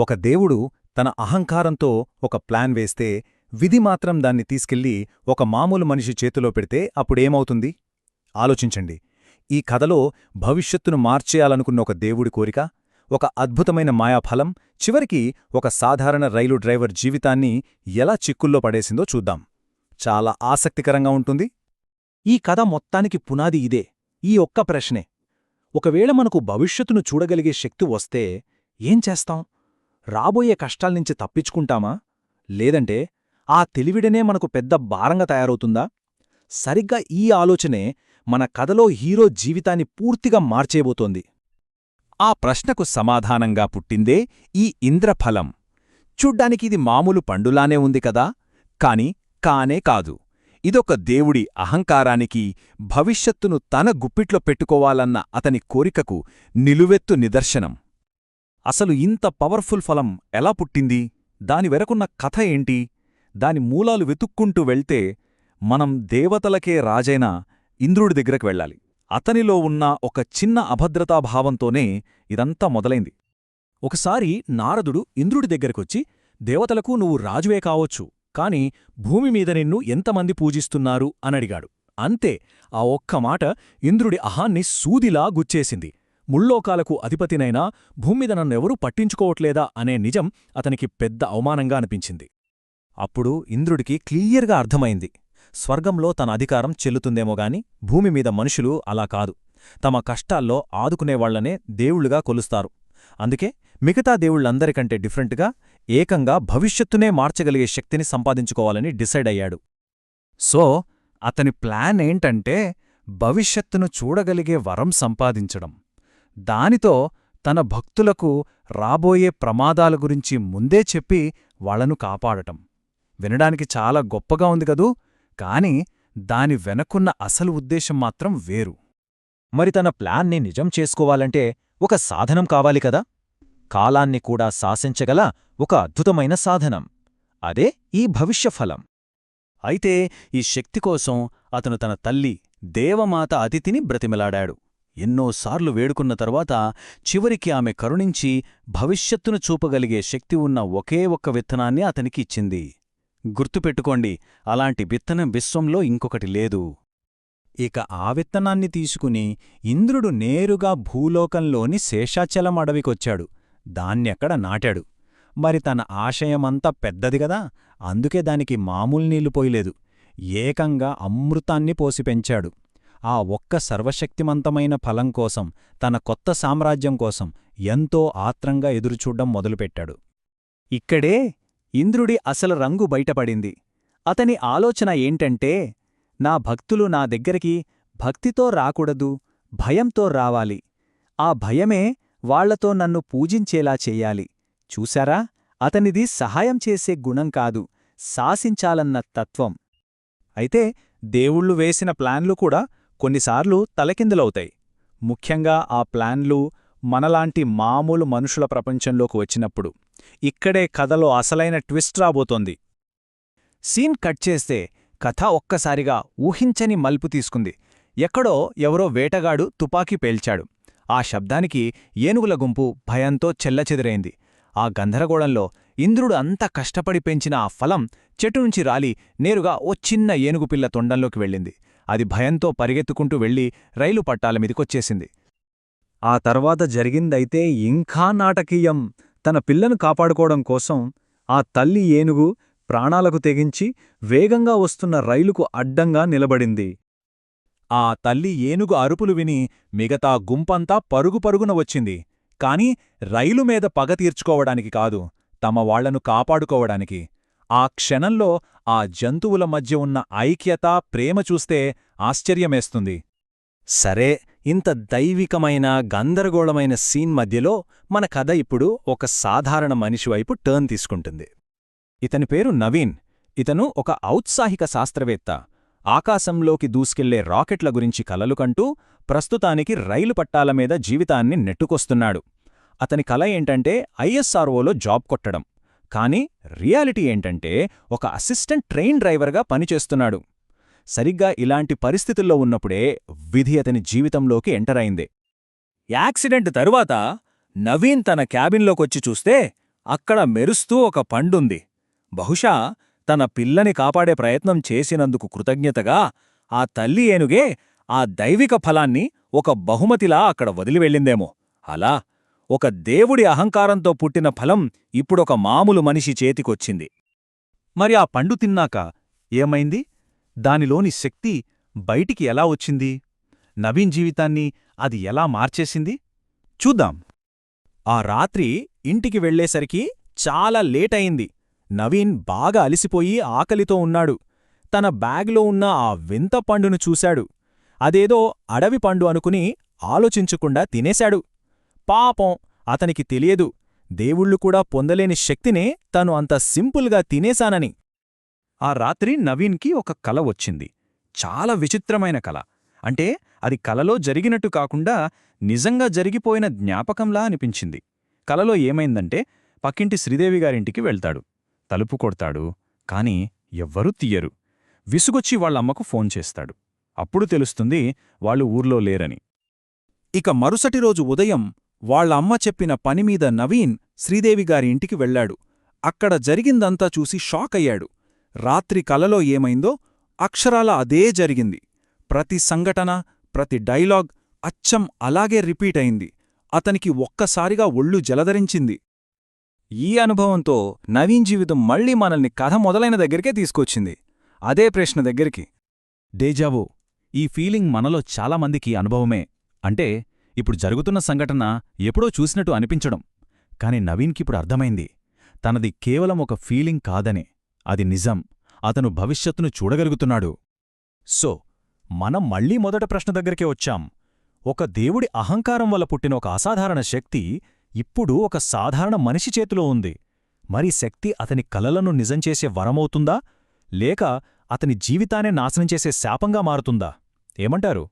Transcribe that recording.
ఒక దేవుడు తన అహంకారంతో ఒక ప్లాన్ వేస్తే విధి మాత్రం దాన్ని తీసుకెళ్ళి ఒక మామూలు మనిషి చేతిలో పెడితే అప్పుడేమవుతుంది? ఆలోచించండి. ఈ కథలో భవిష్యత్తును మార్చేయాలనుకున్న ఒక దేవుడి కోరిక ఒక అద్భుతమైన మాయాఫలం చివరికి ఒక సాధారణ రైలు డ్రైవర్ జీవితాన్ని ఎలా చిక్కుల్లో పడేసిందో చూద్దాం. చాలా ఆసక్తికరంగా ఉంటుంది. ఈ కథ మొత్తానికి పునాది ఇదే. ఈ ఒక్క ప్రశ్నే. ఒకవేళ మనకు భవిష్యత్తును చూడగలిగే శక్తి వస్తే ఏం చేస్తాం? రాబోయే కష్టాల్నించి తప్పించుకుంటామా? లేదంటే ఆ తెలివిడనే మనకు పెద్ద భారంగా తయారవుతుందా? సరిగ్గా ఈ ఆలోచనే మన కథలో హీరో జీవితాన్ని పూర్తిగా మార్చేయబోతోంది. ఆ ప్రశ్నకు సమాధానంగా పుట్టిందే ఈ ఇంద్రఫలం. చూడ్డానికిది మామూలు పండులానే ఉంది కదా? కాని కానే కాదు. ఇదొక దేవుడి అహంకారానికి భవిష్యత్తును తన గుప్పిట్లో పెట్టుకోవాలన్న అతని కోరికకు నిలువెత్తు నిదర్శనం. అసలు ఇంత పవర్ఫుల్ ఫలం ఎలా పుట్టింది? దాని వెరకున్న కథ ఏంటి? దాని మూలాలు వెతుక్కుంటూ వెళ్తే మనం దేవతలకే రాజైన ఇంద్రుడి దగ్గరకు వెళ్ళాలి. అతనిలో ఉన్న ఒక చిన్న అభద్రతాభావంతోనే ఇదంతా మొదలైంది. ఒకసారి నారదుడు ఇంద్రుడి దగ్గరకొచ్చి దేవతలకు నువ్వు రాజువే కావొచ్చు కాని భూమి మీద నిన్ను ఎంతమంది పూజిస్తున్నారు? అనడిగాడు అంతే ఆ ఒక్క మాట ఇంద్రుడి అహాన్ని సూదిలా గుచ్చేసింది. ముల్లోకాలకు అధిపతినైనా భూమిద నన్నెవరూ పట్టించుకోవట్లేదా అనే నిజం అతనికి పెద్ద అవమానంగా అనిపించింది. అప్పుడు ఇంద్రుడికి క్లియర్గా అర్థమైంది. స్వర్గంలో తన అధికారం చెల్లుతుందేమోగాని భూమిమీద మనుషులు అలా కాదు. తమ కష్టాల్లో ఆదుకునేవాళ్ళనే దేవుళ్ళుగా కొలుస్తారు. అందుకే మిగతా దేవుళ్ళందరికంటే డిఫరెంట్గా ఏకంగా భవిష్యత్తునే మార్చగలిగే శక్తిని సంపాదించుకోవాలని డిసైడ్ అయ్యాడు. సో అతని ప్లాన్ ఏంటంటే భవిష్యత్తును చూడగలిగే వరం సంపాదించడం. దానితో తన భక్తులకు రాబోయే ప్రమాదాల గురించి ముందే చెప్పి వాళ్ళను కాపాడటం. వినడానికి చాలా గొప్పగా ఉంది కదూ? కాని దాని వెనకున్న అసలు ఉద్దేశం మాత్రం వేరు. మరి తన ప్లాన్ని నిజం చేసుకోవాలంటే ఒక సాధనం కావాలి కదా? కాలాన్ని కూడా శాసించగల ఒక అద్భుతమైన సాధనం. అదే ఈ భవిష్యఫలం. అయితే ఈ శక్తి కోసం అతను తన తల్లి దేవమాత అతిథిని బ్రతిమలాడాడు. ఎన్నోసార్లు వేడుకున్న తరువాత చివరికి ఆమె కరుణించి భవిష్యత్తును చూపగలిగే శక్తి ఉన్న ఒకే ఒక్క విత్తనాన్ని అతనికి ఇచ్చింది. గుర్తుపెట్టుకోండి అలాంటి విత్తనం విశ్వంలో ఇంకొకటి లేదు. ఇక ఆ విత్తనాన్ని తీసుకుని ఇంద్రుడు నేరుగా భూలోకంలోని శేషాచలం అడవికొచ్చాడు. దాన్నెక్కడ నాటాడు? మరి తన ఆశయమంతా పెద్దదిగదా అందుకే దానికి మామూలు నీళ్ళు పోయలేదు. ఏకంగా అమృతాన్ని పోసి పెంచాడు. ఆ ఒక్క సర్వశక్తిమంతమైన ఫలం కోసం తన కొత్త సామ్రాజ్యం కోసం ఎంతో ఆత్రంగా ఎదురుచూడ్డం మొదలుపెట్టాడు. ఇక్కడే ఇంద్రుడి అసలు రంగు బయటపడింది. అతని ఆలోచన ఏంటంటే నా భక్తులు నా దగ్గరికి భక్తితో రాకూడదు భయంతో రావాలి. ఆ భయమే వాళ్ళతో నన్ను పూజించేలా చెయ్యాలి చూశారా? అతనిది సహాయం చేసే గుణం కాదు శాసించాలన్న తత్వం. అయితే దేవుళ్ళు వేసిన ప్లాన్లు కూడా కొన్నిసార్లు తలకిందులవుతాయి. ముఖ్యంగా ఆ ప్లాన్లు మనలాంటి మామూలు మనుషుల ప్రపంచంలోకి వచ్చినప్పుడు ఇక్కడే కథలో అసలైన ట్విస్ట్ రాబోతోంది. సీన్ కట్ చేస్తే కథ ఒక్కసారిగా ఊహించని మల్పు తీసుకుంది. ఎక్కడో ఎవరో వేటగాడు తుపాకీ పేల్చాడు. ఆ శబ్దానికి ఏనుగుల గుంపు భయంతో చెల్లచెదిరైంది. ఆ గందరగోళంలో ఇంద్రుడు అంత కష్టపడి పెంచిన ఆ ఫలం చెట్టు నుంచి రాలి నేరుగా ఓ చిన్న ఏనుగుపిల్ల తొండంలోకి వెళ్ళింది. అది భయంతో పరిగెత్తుకుంటూ వెళ్ళి రైలు పట్టాల మీదికొచ్చేసింది. ఆ తర్వాత జరిగిందైతే ఇంకా నాటకీయం. తన పిల్లను కాపాడుకోవడం కోసం ఆ తల్లి ఏనుగు ప్రాణాలకు తెగించి వేగంగా వస్తున్న రైలుకు అడ్డంగా నిలబడింది. ఆ తల్లి ఏనుగు అరుపులు విని మిగతా గుంపంతా పరుగు పరుగున వచ్చింది. కాని రైలు మీద పగ తీర్చుకోవడానికి కాదు తమ వాళ్ళను కాపాడుకోవడానికి. ఆ క్షణంలో ఆ జంతువుల మధ్య ఉన్న ఐక్యత ప్రేమ చూస్తే ఆశ్చర్యమేస్తుంది. సరే ఇంత దైవికమైన గందరగోళమైన సీన్ మధ్యలో మన కథ ఇప్పుడు ఒక సాధారణ మనిషి వైపు టర్న్ తీసుకుంటుంది. ఇతని పేరు నవీన్. ఇతను ఒక ఔత్సాహిక శాస్త్రవేత్త. ఆకాశంలోకి దూసుకెళ్ళే రాకెట్ల గురించి కలలు కంటూ ప్రస్తుతానికి రైలు పట్టాల మీద జీవితాన్ని నెట్టుకొస్తున్నాడు. అతని కల ఏంటంటే ఐఎస్ఆర్ఓలో జాబ్ కొట్టడం. కాని రియాలిటీ ఏంటంటే ఒక అసిస్టెంట్ ట్రైన్ డ్రైవర్గా పనిచేస్తున్నాడు. సరిగ్గా ఇలాంటి పరిస్థితుల్లో ఉన్నప్పుడే విధి అతని జీవితంలోకి ఎంటరైంది యాక్సిడెంట్ తరువాత నవీన్ తన క్యాబిన్లోకొచ్చి చూస్తే అక్కడ మెరుస్తూ ఒక పండుంది. బహుశా తన పిల్లని కాపాడే ప్రయత్నం చేసినందుకు కృతజ్ఞతగా ఆ తల్లి ఏనుగే ఆ దైవిక ఫలాన్ని ఒక బహుమతిలా అక్కడ వదిలి వెళ్ళిందేమో. అలా ఒక దేవుడి అహంకారంతో పుట్టిన ఫలం ఇప్పుడొక మామూలు మనిషి చేతికొచ్చింది. మరి ఆ పండు తిన్నాక ఏమైంది? దానిలోని శక్తి బయటికి ఎలా వచ్చింది? నవీన్ జీవితాన్ని అది ఎలా మార్చేసింది? చూద్దాం. ఆ రాత్రి ఇంటికి వెళ్ళేసరికి చాలా లేట్ అయింది నవీన్ బాగా అలిసిపోయి ఆకలితో ఉన్నాడు. తన బ్యాగ్లో ఉన్న ఆ వింత పండును చూశాడు. అదేదో అడవి పండు అనుకుని ఆలోచించకుండా తినేశాడు. పాపం అతనికి తెలియదు. దేవుళ్ళు కూడా పొందలేని శక్తినే తను అంత సింపుల్గా తినేశానని. ఆ రాత్రి నవీన్కి ఒక కల వచ్చింది. చాలా విచిత్రమైన కల. అంటే అది కలలో జరిగినట్టు కాకుండా నిజంగా జరిగిపోయిన జ్ఞాపకంలా అనిపించింది. కలలో ఏమైందంటే పక్కింటి శ్రీదేవి గారింటికి వెళ్తాడు. తలుపు కొడతాడు కాని ఎవ్వరూ తీయరు. విసుగొచ్చి వాళ్ళమ్మకు ఫోన్ చేస్తాడు. అప్పుడు తెలుస్తుంది వాళ్ళు ఊర్లో లేరని. ఇక మరుసటి రోజు ఉదయం వాళ్ళమ్మ చెప్పిన పనిమీద నవీన్ శ్రీదేవిగారి ఇంటికి వెళ్ళాడు. అక్కడ జరిగిందంతా చూసి షాక్ అయ్యాడు. రాత్రి కలలో ఏమైందో అక్షరాల అదే జరిగింది. ప్రతి సంఘటన ప్రతి డైలాగ్ అచ్చం అలాగే రిపీట్ అయింది. అతనికి ఒక్కసారిగా ఒళ్ళు జలధరించింది ఈ అనుభవంతో నవీన్ జీవితం మళ్ళీ మనల్ని కథ మొదలైన దగ్గరికే తీసుకొచ్చింది. అదే ప్రశ్న దగ్గరికి. డేజావో ఈ ఫీలింగ్ మనలో చాలామందికి అనుభవమే. అంటే ఇప్పుడు జరుగుతున్న సంఘటన ఎప్పుడో చూసినట్టు అనిపించడం. కాని నవీన్కిప్పుడు అర్థమైంది. తనది కేవలం ఒక ఫీలింగ్ కాదనే. అది నిజం. అతను భవిష్యత్తును చూడగలుగుతున్నాడు. సో మనం మళ్ళీ మొదట ప్రశ్న దగ్గరికే వచ్చాం. ఒక దేవుడి అహంకారం వల్ల పుట్టిన ఒక అసాధారణ శక్తి ఇప్పుడు ఒక సాధారణ మనిషి చేతిలో ఉంది. మరి శక్తి అతని కలలను నిజం చేసే వరమవుతుందా? లేక అతని జీవితాన్నే నాశనం చేసే శాపంగా మారుతుందా? ఏమంటారు?